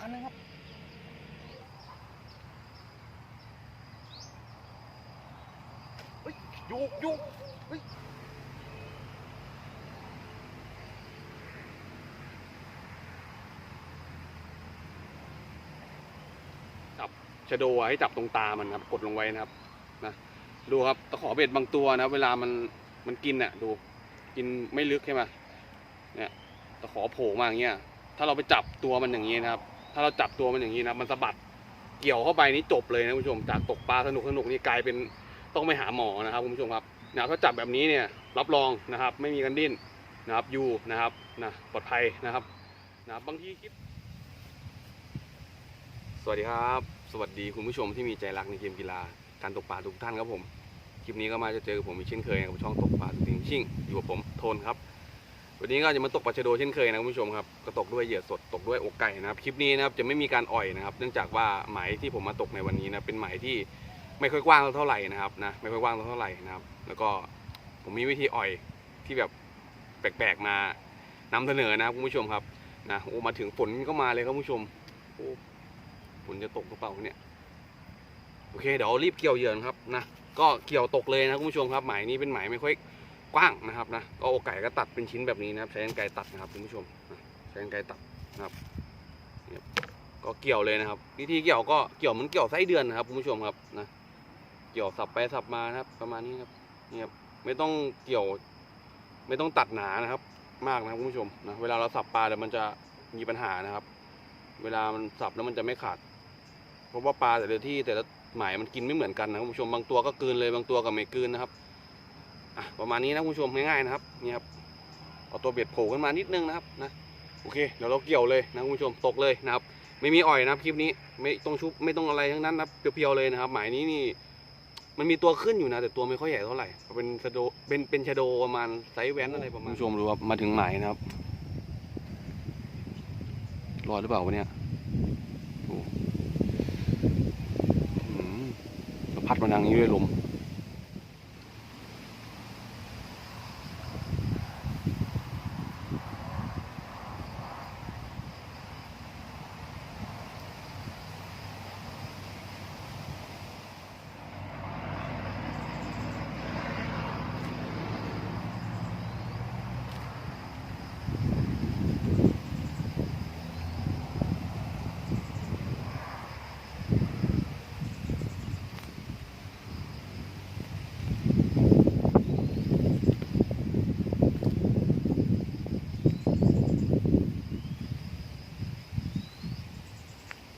คันนึงครับยอยู่อยู่จับชะโดให้จับตรงตามันครับ กดลงไว้นะครับนะดูครับตะขอเบ็ดบางตัวนะ เวลามันมันกินน่ะดู กินไม่ลึกใช่ไหมเนี่ยตะขอโผล่มาอย่างเงี้ยถ้าเราไปจับตัวมันอย่างนี้นะครับาเราจับตัวมันอย่างนี้นะมันสะบัดเกี่ยวเข้าไปนี่จบเลยนะคุณผู้ชมจากตกปลาสนุกสนุกนี่กลายเป็นต้องไปหาหมอนะครับคุณผู้ชมครับนะถ้าจับแบบนี้เนี่ยรับรองนะครับ ไม่มีกันดิ้นนะครับอยู่นะครับนะปลอดภัยนะครับนะบบางทีคลิปสวัสดีครับ สวัสดีคุณผู้ชมที่มีใจรักในเกมกีฬาการตกปลาทุกท่านครับผมคลิปนี้ก็มาจะเจอผมอีกเช่นเคยกับช่องตกปลาจริงชิ่งอยู่กับผมโทนครับ วันนี้ก็จะมาตกปลาชะโดเช่นเคยนะคุณผู้ชมครับก็ตกด้วยเหยื่อสดตกด้วยอกไก่นะครับคลิปนี้นะครับจะไม่มีการอ่อยนะครับ เนื่องจากว่าหมายที่ผมมาตกในวันนี้นะเป็นหมายที่ไม่ค่อยกว้างเท่าไหร่นะครับนะไม่ค่อยกว้างเท่าไหร่นะครับ แล้วก็ผมมีวิธีอ่อยที่แบบแปลกๆมานำเสนอนะครับคุณผู้ชมครับนะโอ้มาถึงฝนก็มาเลยครับคุณผู้ชมโอ้ฝนจะตกหรือเปล่าเนี่ยโอเคเดี๋ยวรีบเกี่ยวเหยื่อครับนะก็เกี่ยวตกเลยนะคุณผู้ชมครับหมายนี้เป็นหมายไม่ค่อย กว้างนะครับนะก็อกไก่ก็ตัดเป็นชิ้นแบบนี้นะครับ ใช้กรรไกรตัดนะครับคุณผู้ชมใช้กรรไกรตัดนะครับก็เกี่ยวเลยนะครับวิธีเกี่ยวก็เกี่ยวเหมันเกี่ยวไส้เดือนนะครับคุณผู้ชมครับนะเกี่ยวสับไปสับมานะครับ ประมาณนี้ครับเนี่ยครับไม่ต้องเกี่ยว ไม่ต้องตัดหนานะครับ มากนะครับคุณผู้ชมนะเวลาเราสับปลาเดี๋ยวมันจะมีปัญหานะครับ เวลามันสับแล้วมันจะไม่ขาด เพราะว่าปลาแต่ละที่แต่ละหมายมันกินไม่เหมือนกันนะคุณผู้ชมบางตัวก็กลืนเลยบางตัวก็ไม่กลืนนะครับ ประมาณนี้นะคุณผู้ชมง่ายๆนะครับนี่ครับเอาตัวเบ็ดโผล่ขึ้นมานิดนึงนะครับนะโอเคเดี๋ยวเราเกี่ยวเลยนะคุณผู้ชมตกเลยนะครับ ไม่มีอ่อยนะครับคลิปนี้ไม่ต้องชุบไม่ต้องอะไรทั้งนั้นนะเพียวๆเลยนะครับ หมายนี้นี่มันมีตัวขึ้นอยู่นะ แต่ตัวไม่ค่อยใหญ่เท่าไหร่เป็นชโดเป็นเป็นชโดประมาณไซส์แว้นอะไรประมาณคุณผู้ชมดูครับมาถึงหมายนะครับรอดหรือเปล่าวะเนี่ยโอ้พัดมาทางนี้ด้วยลม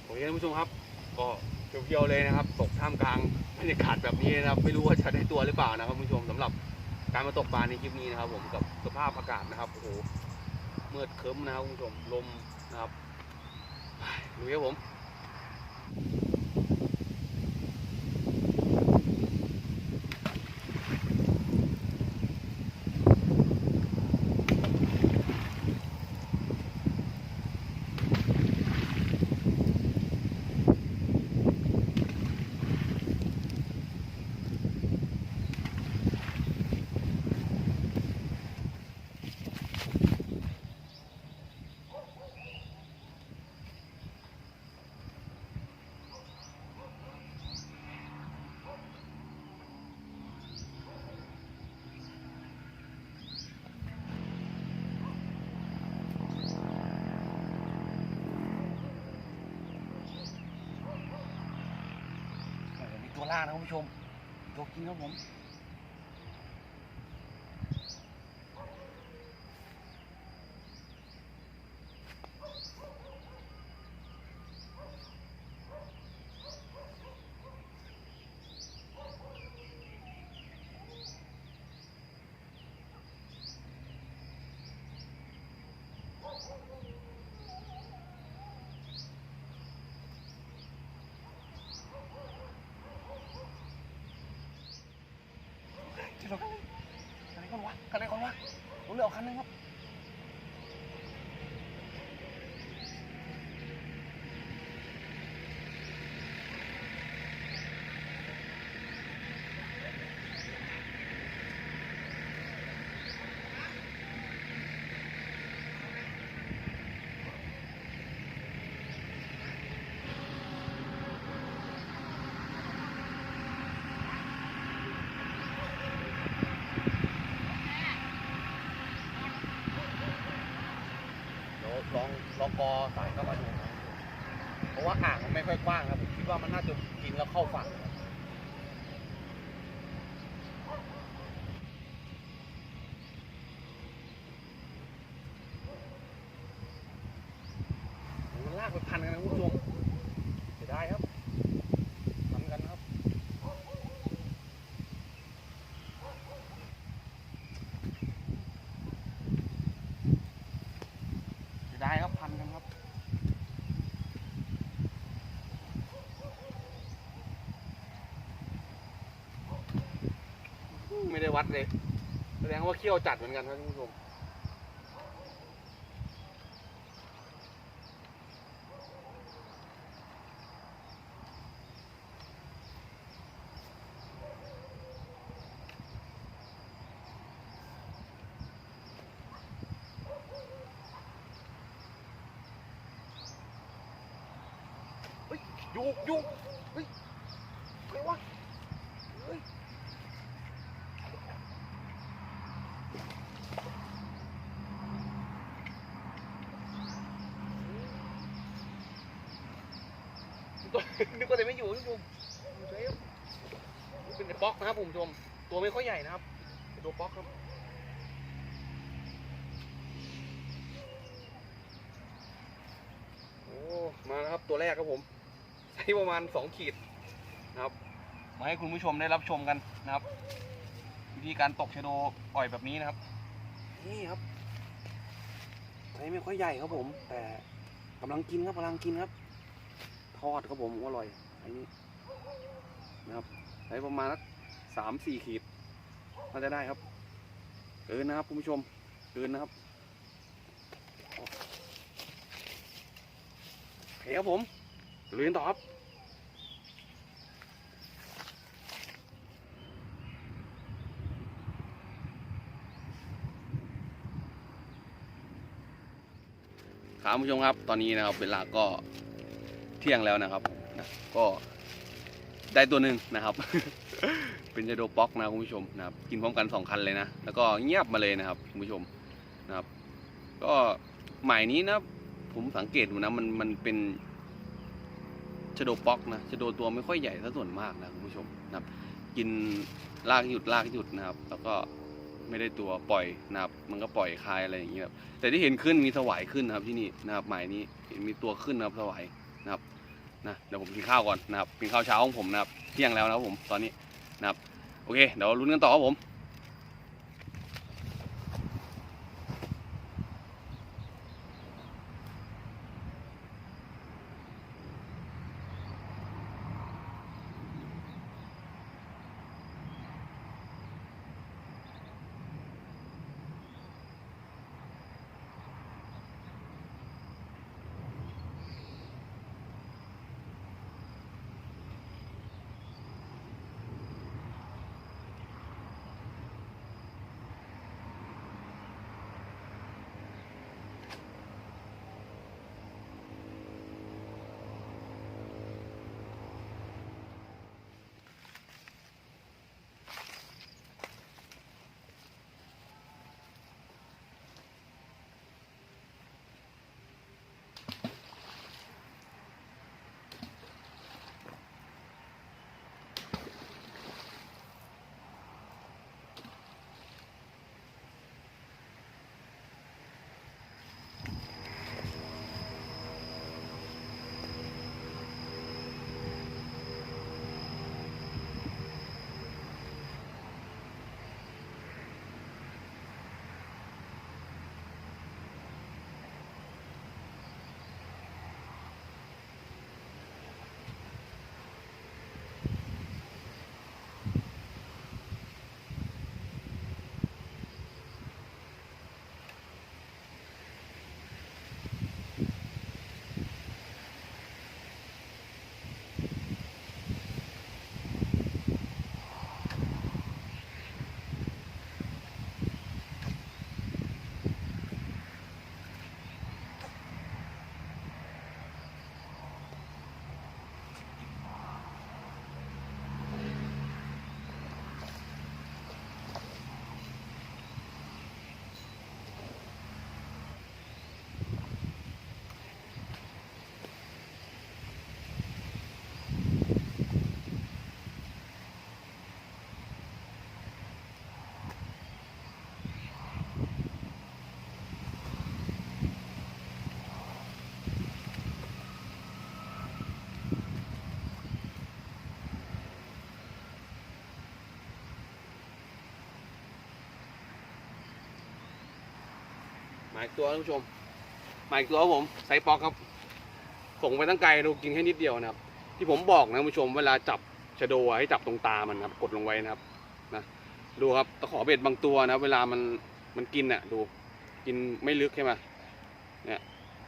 โอเคท่านผู้ชมครับ ก็เพียวๆเลยนะครับ ตกท่ามกลางบรรยากาศแบบ นะครับ ไม่รู้ว่าจะได้ตัวหรือเปล่านะครับคุณผู้ชมสำหรับการมาตกปลาในคลิปนี้นะครับ ผมกับสภาพอากาศนะครับโอ้โหมืดครึ้มนะครับคุณผู้ชมลมนะครับดูครับผม มีตัว ล่างนะคุณผู้ชมตัวกินครับผม เจอแล้คันไหนก่อนวะคันไหนก่อนวะผมเลือเอาคันนึงครับ รอกอสายเข้ามาดูนะเพราะว่าอ่างมันไม่ค่อยกว้างครับผมคิดว่ามันน่าจะกินแล้วเข้าฝั่งครับโอ้โหมันลากไปพันกันนะคุณผู้ชมเสียดายครับทำกันครับ เสียดายครับพันกันครับ ไม่ได้ วัดเลย แสดงว่าเขี้ยวจัดเหมือนกันครับท่านผู้ชมยุกยุกเฮ้ยใครวะเฮ้ยตัว นึกว่าแต่ไม่อยู่คุณผู้ชมเซฟนี่เป็นบล็อกนะครับคุณผู้ชม ตัวไม่ค่อยใหญ่นะครับเป็นตัวบล็อกครับโอ้มาแล้วครับตัวแรกครับผมไซส์ประมาณสองขีดนะครับ มาให้คุณผู้ชมได้รับชมกันนะครับ วิธีการตกชะโดปล่อยแบบนี้นะครับ นี่ครับไซส์ไม่ค่อยใหญ่ครับผม แต่กำลังกินครับกำลังกินครับ ทอดครับผมอร่อยอ้นี้นะครับไซส์ประมาณสักสามสี่ขีดน่าจะได้ครับเกินนะครับคุณผู้ชมเกินนะครับโอเคครับผมลุยกันต่อครับครับคุณผู้ชมครับ ตอนนี้นะครับ เวลาก็ เที่ยงแล้วนะครับนะก็ได้ตัวหนึ่งนะครับ เป็นจโดป๊อกนะคุณผู้ชมนะครับ กินพร้อมกันสองคันเลยนะ แล้วก็เงียบมาเลยนะครับคุณผู้ชมนะครับ ก็หมายนี้นะผมสังเกตดูนะมันมันเป็นชโดป๊อกนะชโดตัวไม่ค่อยใหญ่ซะส่วนมากนะคุณผู้ชมนะครับ กินลากหยุดลากหยุดนะครับ แล้วก็ไม่ได้ตัวปล่อยนะครับ มันก็ปล่อยคลายอะไรอย่างเงี้ยครับแต่ที่เห็นขึ้นมีสวายขึ้นนะครับที่นี่นะครับหมายนี้เห็นมีตัวขึ้นนะครับสวาย นะครับนะเดี๋ยวผมกินข้าวก่อนนะครับกินข้าวเช้าของผมนะครับเที่ยงแล้วนะครับผมตอนนี้นะครับโอเคเดี๋ยวลุ้นกันต่อครับผม มาอีกตัวท่านผู้ชมมาอีกตัวผมไซส์ป๊อกครับ ส่งไปตั้งไกลดูกินแค่นิดเดียวนะครับ ที่ผมบอกนะท่านผู้ชมเวลาจับชะโดให้จับตรงตามันนครับ กดลงไว้นะครับนะดูครับตะขอเบ็ดบางตัวนะ เวลามันมันกินน่ะดู กินไม่ลึกใช่ไหมเนี่ย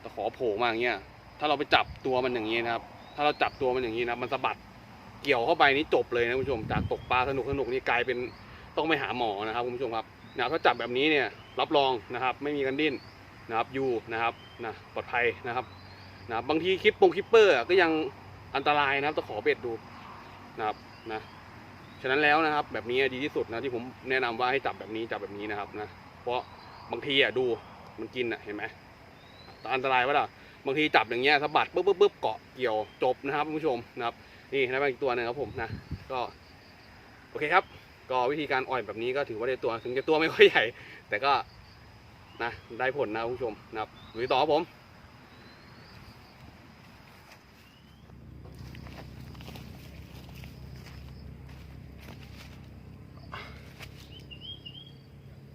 ตะขอโผล่มาอย่างเงี้ยถ้าเราไปจับตัวมันอย่างงี้นะครับ ถ้าเราจับตัวมันอย่างนี้นะมันสะบัดเกี่ยวเข้าไปนี่จบเลยนะคุณผู้ชมจากตกปลาสนุกสนุกนี่กลายเป็นต้องไปหาหมอนะครับคุณผู้ชมครับ นะถ้าจับแบบนี้เนี่ยรับรองนะครับไม่มีกันดิ้นนะครับอยู่นะครับนะปลอดภัยนะครับนะบางทีคลิปปงคลิปเปอร์ก็ยังอันตรายนะครับต้องขอเบ็ดดูนะครับนะฉะนั้นแล้วนะครับ แบบนี้ดีที่สุดนะที่ผมแนะนำว่าให้จับแบบนี้จับแบบนี้นะครับนะเพราะบางทีอะดูมันกินอะเห็นไหมอันตรายปะล่ะบางทีจับอย่างเงี้ยสะบัดปุ๊บปุ๊บปุ๊บเกาะเกี่ยวจบนะครับคุณผู้ชมนะครับ นี่นะอีกตัวหนึงครับผมนะ ก็ โอเคครับ ก็วิธีการอ่อยแบบนี้ก็ถือว่าได้ตัวถึงจะตัวไม่ค่อยใหญ่ แต่ก็นะได้ผลนะคุณผู้ชมนะครับลุยต่อครับผม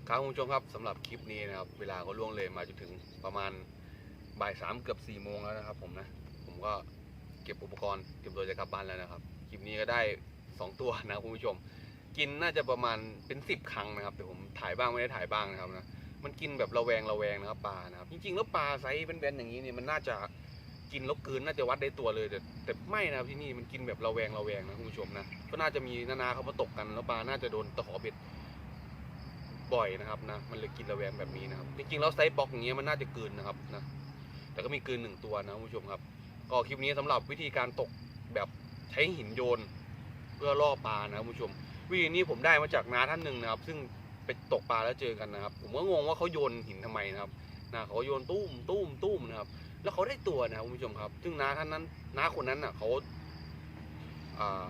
ครับคุณผู้ชมครับสำหรับคลิปนี้นะครับเวลาก็ล่วงเลยมาจนถึงประมาณบ่ายสามเกือบสี่โมงแล้วนะครับผมนะผมก็เก็บอุปกรณ์เตรียมตัวจะกลับบ้านแล้วนะครับคลิปนี้ก็ได้สองตัวนะคุณผู้ชม กินน่าจะประมาณเป็นสิบครั้งนะครับแต่ผมถ่ายบ้างไม่ได้ถ่ายบ้างนะครับนะมันกินแบบระแวงระแวงนะครับปลานะครับจริงๆแล้วปลาไซส์เป็นๆอย่างนี้เนี่ยมันน่าจะกินแล้วกลืนน่าจะวัดได้ตัวเลย แต่แต่ไม่นะครับที่นี่มันกินแบบระแวงระแวงนะคุณผู้ชมนะก็น่าจะมีนานาเขามาตกกันแล้วปลาน่าจะโดนตะขอเบ็ดบ่อยนะครับนะมันเลยกินระแวงแบบนี้นะครับจริงๆแล้วไซส์บล็อกอย่างเงี้ยมันน่าจะเกินนะครับนะแต่ก็มีเกินหนึ่งตัวนะคุณผู้ชมครับ ก็คลิปนี้สำหรับวิธีการตกแบบใช้หินโยน เพื่อล่อปลานะคุณผู้ชม วิธีนี้ผมได้มาจากน้าท่านหนึ่งนะครับ ซึ่งไปตกปลาแล้วเจอกันนะครับ ผมก็งงว่าเขาโยนหินทำไมนะครับนะเขาโยนตุ้มตุ้มตุ้มนะครับ แล้วเขาได้ตัวนะครับคุณผู้ชมครับ ซึ่งน้าท่านนั้นน้าคนนั้นน่ะเขาอ่า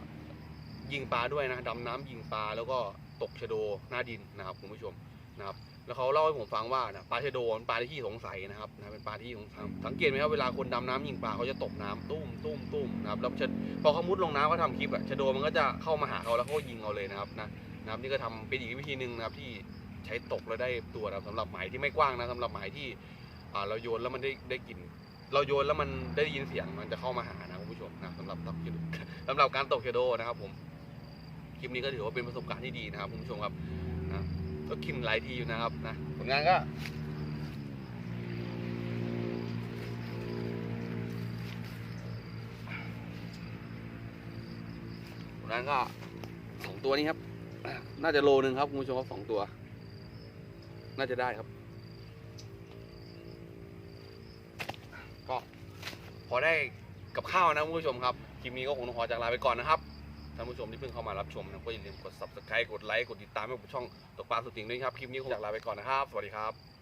ยิงปลาด้วยนะดำน้ำยิงปลาแล้วก็ตกชะโดหน้าดินนะครับคุณผู้ชมนะครับ แล้วเขาเล่าให้ผมฟังว่านะปลาชะโดมันปลาที่ขี้สงสัยนะครับนะเป็นปลาที่สงสัยสังเกตไหมครับเวลาคนดำน้ำยิงปลาเขาจะตกน้ำตุ้มตุ้มตุ้มนะครับแล้วชะพอเขามุดลงน้ำเขาทำคลิปอะชะโดมันก็จะเข้ามาหาเขาแล้วเขาก็ยิงเอาเลยนะครับนะนะครับนี่ก็ทำเป็นอีกวิธีหนึ่งนะครับที่ใช้ตกแล้วได้ตัวนะครับสำหรับหมายที่ไม่กว้างนะสำหรับหมายที่อ่าเราโยนแล้วมันได้ได้กลิ่นเราโยนแล้วมันได้ยินเสียงมันจะเข้ามาหานะคุณผู้ชมนะสำหรับตกชะโดสำหรับการตกชะโดนะครับผมคลิปนี้ก็ถือว่าเป็นประสบการณ์ที่ดีนะครับคุณผู้ชมครับนะ ก็กินหลายทีอยู่นะครับนะผลงานก็ผลงานก็สองตัวนี้ครับ น่าจะโลนึงครับคุณผู้ชมครับสองตัว น่าจะได้ครับก็พอได้กับข้าวนะคุณผู้ชมครับคลิปนี้ก็คงต้องขอจากลาไปก่อนนะครับ ท่านผู้ชมที่เพิ่งเข้ามารับชมนะก็อย่าลืมกด subscribe กดไลค์กดติดตามให้ผมช่องตกปลาสุดจริงด้วยครับ คลิปนี้คงจากลาไปก่อนนะครับ สวัสดีครับ